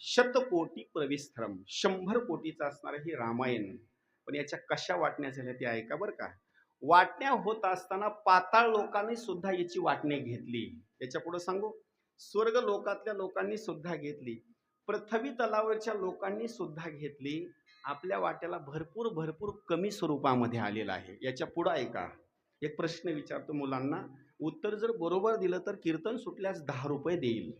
शतकोटी प्रविस्थरम शंभर कोटीचं असणारं हे रामायण. पण याच्या कशा वाटण्या झाल्या ते ऐका बरं का. वाटण्या होत असताना पाताळ लोकांनी सुद्धा याची वाटणी घेतली. याच्यापुढे सांगू. स्वर्ग लोकातल्या लोकांनी सुद्धा घेतली. पृथ्वी तलावरच्या लोकांनी सुद्धा घेतली. आपल्या वाट्याला भरपूर भरपूर कमी स्वरूपामध्ये आलेला आहे. याच्या पुढं ऐका. एक प्रश्न विचारतो मुलांना. उत्तर जर बरोबर दिलं तर कीर्तन सुटल्यास दहा रुपये देईल.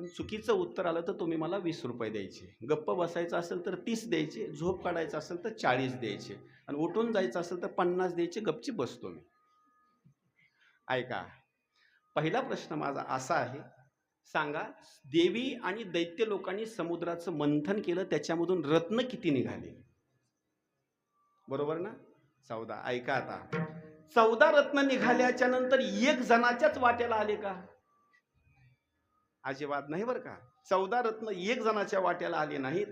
आणि चुकीचं उत्तर आलं तर तुम्ही मला वीस रुपये द्यायचे. गप्प बसायचं असेल तर तीस द्यायचे झोप काढायचं असेल तर चाळीस द्यायचे आणि उठून जायचं असेल तर पन्नास द्यायचे गपची बसतो मी. ऐका पहिला प्रश्न माझा असा आहे सांगा देवी आणि दैत्य लोकांनी समुद्राचं मंथन केलं त्याच्यामधून रत्न किती निघाले? बरोबर ना? चौदा ऐका आता. चौदा रत्न निघाल्याच्या नंतर एक जणाच्याच वाट्याला आले का? अजिबात नाही बरं का? चौदा रत्न एक जणाच्या वाट्याला आले नाहीत.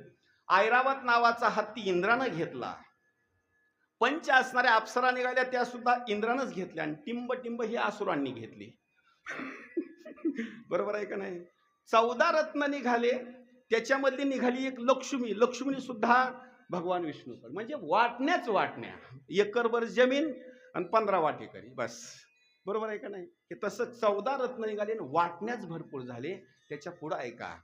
ऐरावत नावाचा हत्ती इंद्रानं घेतला. पंच असणाऱ्या अप्सरा निघाल्या त्या सुद्धा इंद्रानंच घेतल्या आणि टिंब टिंब ही आसुरांनी घेतली. बरोबर आहे का नाही? चौदा रत्न निघाले त्याच्यामधली निघाली एक लक्ष्मी. लक्ष्मीनी सुद्धा भगवान विष्णूकडे. म्हणजे वाटण्याच वाटण्या. एकरभर जमीन आणि पंधरा वाटेकरी. बस. बरोबर आहे का नाही? हे तसं चौदा रत्न निघाले आणि वाटण्याच भरपूर झाले. त्याच्या पुढं ऐका.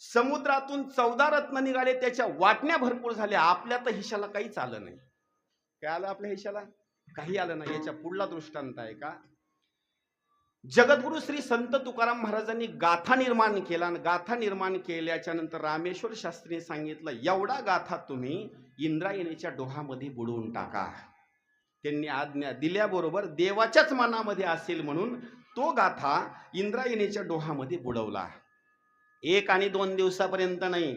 समुद्रातून चौदा रत्न निघाले त्याच्या वाटण्या भरपूर झाल्या. आपल्या तर हिशाला काहीच आलं नाही. काय आलं आपल्या हिशाला? काही आलं नाही. याच्या पुढला दृष्टांत आहे का जगद्गुरु श्री संत तुकाराम महाराजांनी गाथा निर्माण केला आणि गाथा निर्माण केल्याच्यानंतर रामेश्वर शास्त्रीने सांगितलं एवढा गाथा तुम्ही इंद्रायणीच्या डोहामध्ये बुडवून टाका. त्यांनी आज्ञा दिल्याबरोबर देवाच्याच मनामध्ये असेल म्हणून तो गाथा इंद्रायणीच्या डोहामध्ये बुडवला. एक आणि दोन दिवसापर्यंत नाही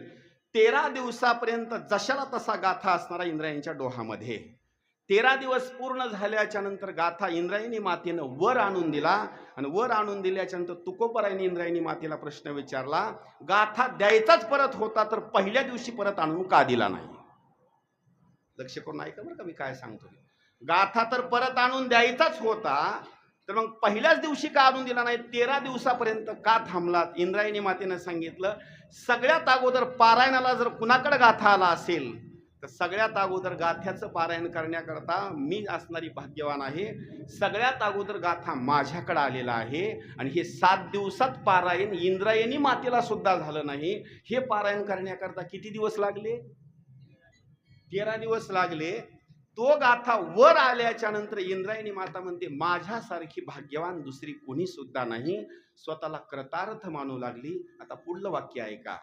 तेरा दिवसापर्यंत जशाला तसा गाथा असणारा इंद्रायणीच्या डोहामध्ये. तेरा दिवस पूर्ण झाल्याच्यानंतर गाथा इंद्रायणी मातेनं वर आणून दिला आणि वर आणून दिल्याच्या नंतर तुकोपरायने इंद्रायणी मातेला प्रश्न विचारला गाथा द्यायचाच परत होता तर पहिल्या दिवशी परत आणून का दिला नाही? लक्ष करून ऐका बरं का मी काय सांगतो गाथा तर परत आणून द्यायचाच होता तर मग पहिल्याच दिवशी का आणून दिला नाही? तेरा दिवसापर्यंत का थांबलात इंद्रायणी मातेनं सांगितलं सगळ्यात अगोदर पारायणाला जर कुणाकडे गाथा आला असेल तर सगळ्यात अगोदर गाथ्याचं पारायण करण्याकरता मी असणारी भाग्यवान आहे. सगळ्यात अगोदर गाथा माझ्याकडे आलेला आहे आणि हे सात दिवसात पारायण इंद्रायणी मातेला सुद्धा झालं नाही. हे पारायण करण्याकरता किती दिवस लागले? तेरा दिवस लागले. तो गाथा वर आल्याच्यानंतर इंद्रायणी माता म्हणते माझ्यासारखी भाग्यवान दुसरी कोणी सुद्धा नाही. स्वतःला कृतार्थ मानू लागली. आता पुढलं वाक्य ऐका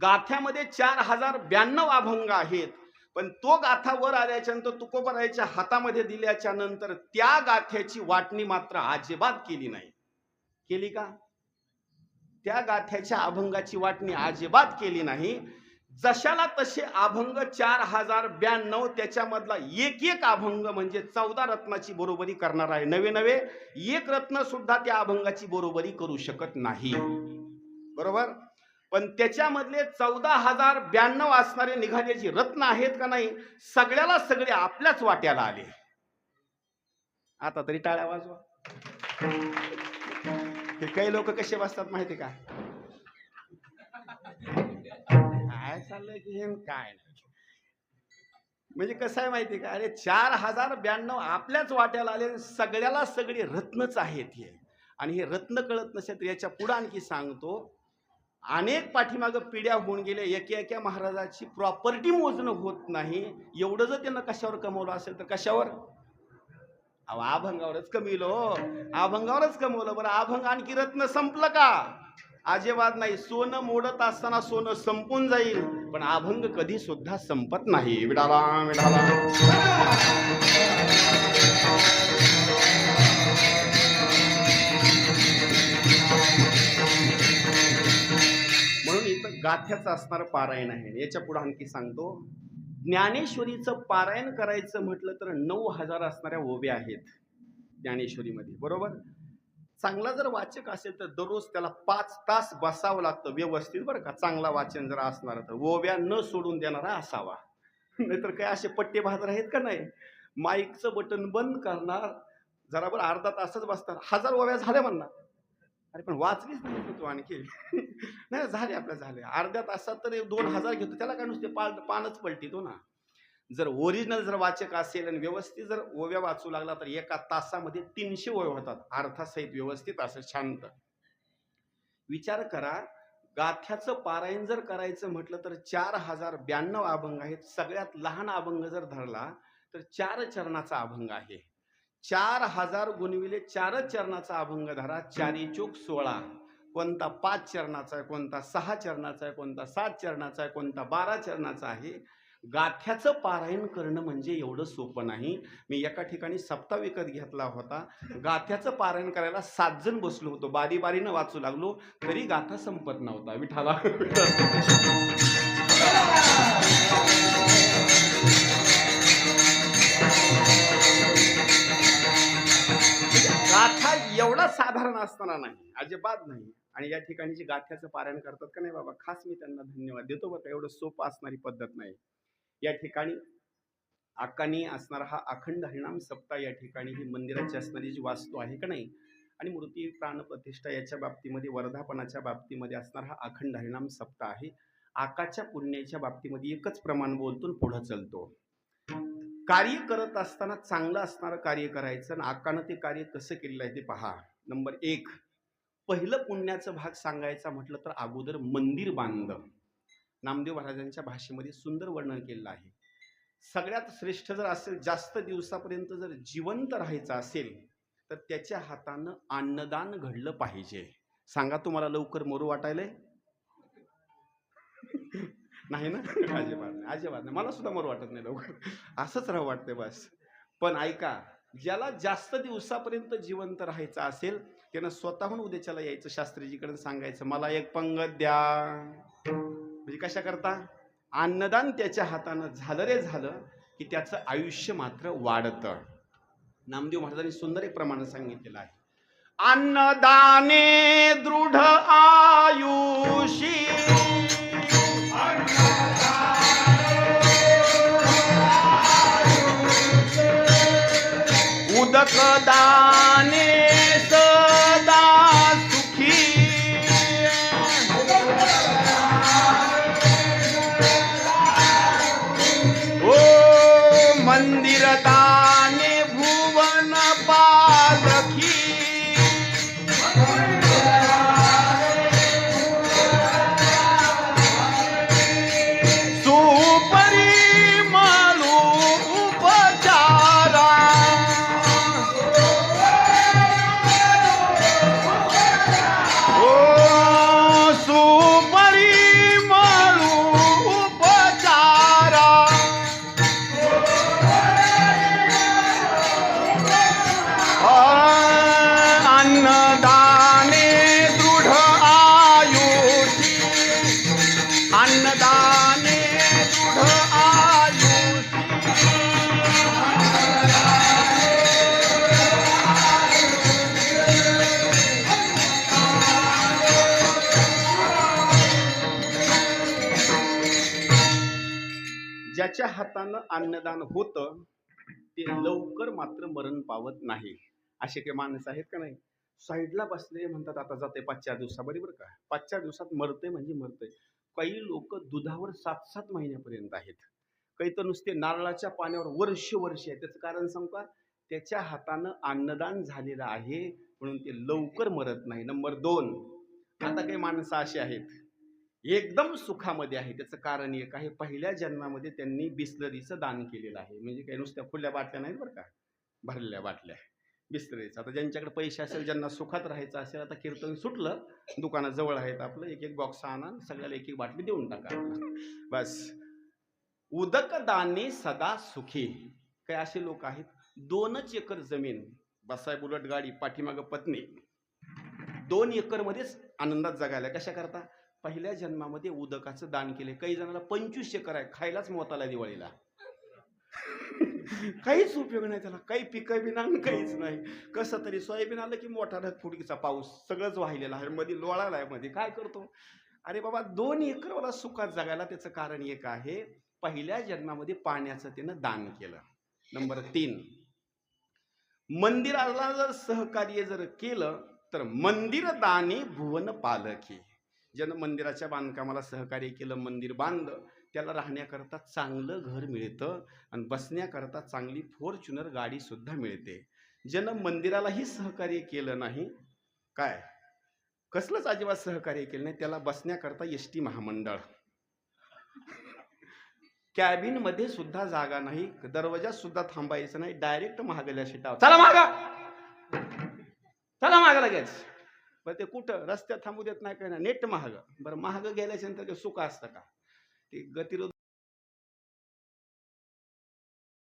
गाथ्यामध्ये चार हजार ब्याण्णव अभंग आहेत. पण तो गाथा वर आल्याच्यानंतर तुकोबरायच्या हातामध्ये दिल्याच्या नंतर त्या गाथ्याची वाटणी मात्र अजिबात केली नाही. केली का? त्या गाथ्याच्या अभंगाची वाटणी अजिबात केली नाही. जशाला तसे अभंग चार हजार ब्याण्णव त्याच्यामधला एक एक अभंग म्हणजे चौदा रत्नाची बरोबरी करणार आहे. नवे नवे एक रत्न सुद्धा त्या अभंगाची बरोबरी करू शकत नाही. बरोबर? पण त्याच्यामधले चौदा हजार ब्याण्णव असणारे निघाले जी रत्न आहेत का नाही सगळ्याला सगळे आपल्याच वाट्याला आले. आता तरी टाळ्या वाजवा. हे काही लोक कसे वाचतात माहिती का? चाललंय की हे काय नाही. म्हणजे कसं आहे माहिती का? अरे चार हजार ब्याण्णव आपल्याच वाट्याला आले सगळ्याला सगळे रत्नच आहेत हे. आणि हे रत्न कळत नसेल तर याच्या पुढं आणखी सांगतो अनेक पाठीमागं पिढ्या होऊन गेल्या. एका एका महाराजाची प्रॉपर्टी मोजणं होत नाही. एवढं जर त्यांना कशावर कमवलं असेल तर कशावर? अहो अभंगावरच कमिलो हो. अभंगावरच कमवलं. बरं अभंग आणखी रत्न संपलं का? अजिबात नाही. सोनं मोडत असताना सोनं संपून जाईल पण अभंग कधी सुद्धा संपत नाही. विडाला विडाला. म्हणून इथं गाथ्याचं असणारं पारायण आहे. याच्यापुढे आणखी सांगतो. ज्ञानेश्वरीचं पारायण करायचं म्हटलं तर नऊ हजार असणाऱ्या ओव्या आहेत ज्ञानेश्वरीमध्ये. बरोबर? चांगला जर वाचक असेल तर दररोज त्याला पाच तास बसावं लागतं व्यवस्थित बरं का. चांगला वाचन जर असणार तर. ओव्या न सोडून देणारा असावा. नाहीतर काय असे पट्टे बहादर आहेत का नाही? माईकचं बटन बंद करणार जरा बरं अर्धा तासच बसतात हजार ओव्या झाल्या म्हणणार. अरे पण वाचलीच नाही तू आणखी. नाही झाले आपल्या झाले. अर्ध्या तासात तर दोन हजार घेतो. त्याला काय नुसते पाल पानच पलटी तो ना. जर ओरिजिनल जर वाचक असेल आणि व्यवस्थित जर ओव्या वाचू लागला तर एका तासामध्ये तीनशे ओव्या होतात. अर्थासहित व्यवस्थित असं शांत. विचार करा गाथ्याचं पारायण जर करायचं म्हटलं तर चार हजार ब्याण्णव अभंग आहेत. सगळ्यात लहान अभंग जर धरला तर चार चरणाचा अभंग आहे. चार हजार गुणविले चारच चरणाचा अभंग धरा. चारी चोक सोळा. कोणता पाच चरणाचा आहे कोणता सहा चरणाचा आहे कोणता सात चरणाचा आहे कोणता बारा चरणाचा आहे. गाथ्याचं पारायण करणं म्हणजे एवढं सोपं नाही. मी एका ठिकाणी सप्ताह विकत घेतला होता. गाथ्याचं पारायण करायला सात जण बसलो होतो. बारी बारीनं वाचू लागलो. तरी गाथा संपत नव्हता. विठाला. गाथा एवढा साधारण असताना नाही. अजिबात नाही. आणि या ठिकाणी जे गाथ्याचं पारायण करतात का नाही बाबा खास मी त्यांना धन्यवाद देतो. बरं का एवढं सोपं असणारी पद्धत नाही. या ठिकाणी आकानी असणारा हा अखंड हरिणाम सप्ताह या ठिकाणी ही मंदिराची असणारी जी वास्तू आहे का नाही आणि मूर्ती प्राणप्रतिष्ठा याच्या बाबतीमध्ये वर्धापनाच्या बाबतीमध्ये असणारा हा अखंड हरिणाम सप्ताह आहे. आकाच्या पुण्याच्या बाबतीमध्ये एकच प्रमाण बोलतून पुढं चालतो. कार्य करत असताना चांगलं असणारं कार्य करायचं आणि आकानं ते कार्य कसं केलेलं आहे ते पहा. नंबर एक पहिलं पुण्याचं भाग सांगायचा म्हटलं तर अगोदर मंदिर बांध नामदेव महाराजांच्या भाषेमध्ये सुंदर वर्णन केलेलं आहे. सगळ्यात श्रेष्ठ जर असेल जास्त दिवसापर्यंत जर जिवंत राहायचं असेल तर त्याच्या हातानं अन्नदान घडलं पाहिजे. सांगा तुम्हाला लवकर मरू वाटायलंय? नाही ना? अजिबात नाही अजिबात नाही. मला सुद्धा मरू वाटत नाही लवकर. असंच राहू वाटतंय बस. पण ऐका ज्याला जास्त दिवसापर्यंत जिवंत राहायचं असेल त्यानं स्वतःहून उद्याच्याला यायचं शास्त्रीजीकडे सांगायचं मला एक पंगत द्या. म्हणजे कशा करता अन्नदान त्याच्या हातानं झालं रे झालं की त्याचं आयुष्य मात्र वाढतं. नामदेव महाराजांनी सुंदर एक प्रमाण सांगितलेलं आहे. अन्नदाने दृढ आयुषी. उदक दाने ज्याच्या हातानं अन्नदान होतं ते लवकर मात्र मरण पावत नाही. असे काही माणसं आहेत का नाही? साईडला बसले म्हणतात आता जाते पाच चार दिवसाबरोबर का? पाच चार दिवसात मरते म्हणजे मरते काही लोक दुधावर सात सात महिन्यापर्यंत आहेत. काही तर नुसते नारळाच्या पाण्यावर वर्ष वर्ष आहे त्याचं कारण सांगू का? त्याच्या हातानं अन्नदान झालेलं आहे म्हणून ते लवकर मरत नाही. नंबर दोन. आता काही माणसं अशी आहेत. एकदम सुखामध्ये आहे. त्याचं कारण एक आहे पहिल्या जन्मामध्ये त्यांनी बिस्लरीचं दान केलेलं आहे. म्हणजे काही नुसत्या खुल्या बाटल्या नाहीत बरं का भरलेल्या बाटल्या. बिस्लरीचं. आता ज्यांच्याकडे पैसे असेल ज्यांना सुखात राहायचं असेल आता कीर्तन सुटलं दुकानाजवळ आहेत आपलं एक एक बॉक्स आणा सगळ्याला एक एक बाटली देऊन टाका. बस. उदक दाने सदा सुखी. काही असे लोक आहेत दोनच एकर जमीन बसाय उलट गाडी पाठीमागं पत्नी. दोन एकर मध्येच आनंदात जगायला कशा करता? पहिल्या जन्मामध्ये उदकाचं दान केले काही जणांना पंचवीस एकर आहे. खायलाच मोताला दिवाळीला. काहीच उपयोग नाही त्याला. काही पिकं बिना काहीच नाही. कसं तरी सोयाबीन आलं की मोठा ढगफुटीचा पाऊस. सगळंच वाहिलेला आहे. मध्ये लोळाला आहे मध्ये काय करतो? अरे बाबा दोन एकरवाला सुखात जगायला त्याचं कारण एक आहे. पहिल्या जन्मामध्ये पाण्याचं त्यानं दान केलं. नंबर तीन. मंदिराला जर सहकार्य जर केलं तर मंदिर दानी भुवन पालखी ज्यानं मंदिराच्या बांधकामाला सहकार्य केलं मंदिर बांधलं त्याला राहण्याकरता चांगलं घर मिळतं आणि बसण्याकरता चांगली फॉर्च्युनर गाडी सुद्धा मिळते. ज्यानं मंदिरालाही सहकार्य केलं नाही. काय? कसलंच अजिबात सहकार्य केलं नाही. त्याला बसण्याकरता एस टी महामंडळ. कॅबिनमध्ये सुद्धा जागा नाही. दरवाजात सुद्धा थांबायचं नाही. डायरेक्ट महागल्या शिटाव चला मागा! चला मागा लगेच. बरं ते कुठं? रस्त्यात थांबू देत नाही काय ना नेट महाग. बरं महाग गेल्याच्यानंतर ते सुख असतं का? ते गतिरोध